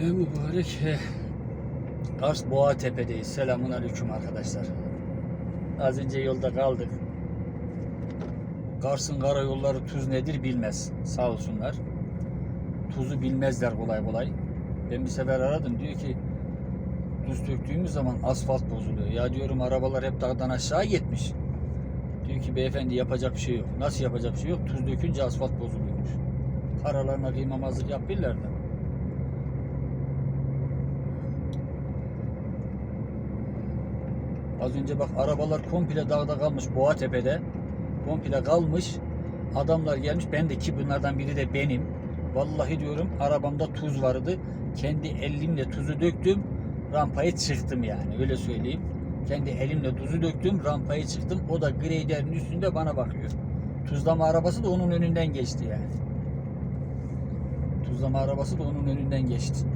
Ey mübarek. Kars Boğa Tepe'deyiz. Selamun aleyküm arkadaşlar. Az önce yolda kaldık. Kars'ın karayolları tuz nedir bilmez. Sağ olsunlar. Tuzu bilmezler kolay kolay. Ben bir sefer aradım. Diyor ki tuz döktüğümüz zaman asfalt bozuluyor. Ya diyorum arabalar hep dağdan aşağı gitmiş. Diyor ki beyefendi yapacak bir şey yok. Nasıl yapacak bir şey yok? Tuz dökünce asfalt bozuluyormuş. Paralarına kıymamazlık yapıyorlar da. Az önce bak arabalar komple dağda kalmış Boğatepe'de. Komple kalmış. Adamlar gelmiş. Ben de ki bunlardan biri de benim. Vallahi diyorum arabamda tuz vardı. Kendi elimle tuzu döktüm. Rampaya çıktım yani. Öyle söyleyeyim. Kendi elimle tuzu döktüm. Rampaya çıktım. O da graderin üstünde bana bakıyor. Tuzlama arabası da onun önünden geçti yani. Tuzlama arabası da onun önünden geçti.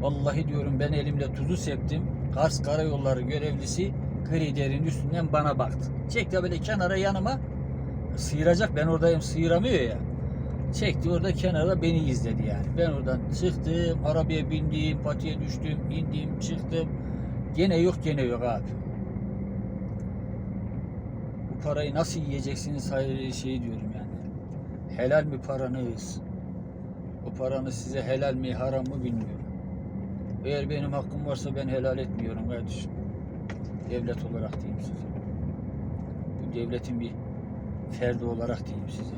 Vallahi diyorum ben elimle tuzu septim. Kars Karayolları görevlisi griderin üstünden bana baktı. Çekti böyle kenara yanıma sıyıracak ben oradayım sıyıramıyor ya. Çekti orada kenara beni izledi yani. Ben oradan çıktım, arabaya bindim, patiye düştüm, indim, çıktım. Gene yok gene yok abi. Bu parayı nasıl yiyeceksiniz hayır şey diyorum yani. Helal mi paranız? O paranız size helal mi haram mı bilmiyorum. Eğer benim hakkım varsa ben helal etmiyorum kardeşim. Devlet olarak diyeyim size. Bu devletin bir ferdi olarak diyeyim size.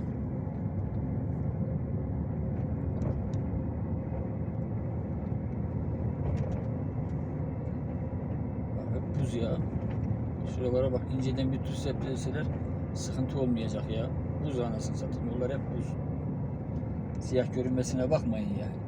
Hep buz ya. Şuralara bak inceden bir tuz sepleseler sıkıntı olmayacak ya. Buz anasını satayım. Yollar hep buz. Siyah görünmesine bakmayın yani.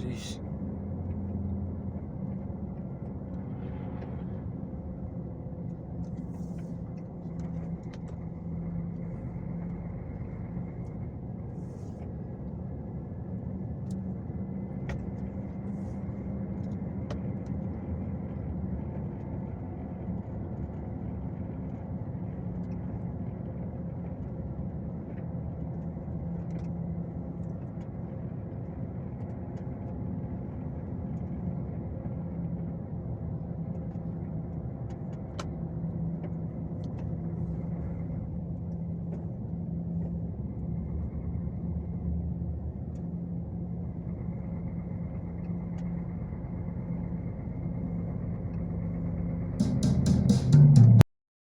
Jeez.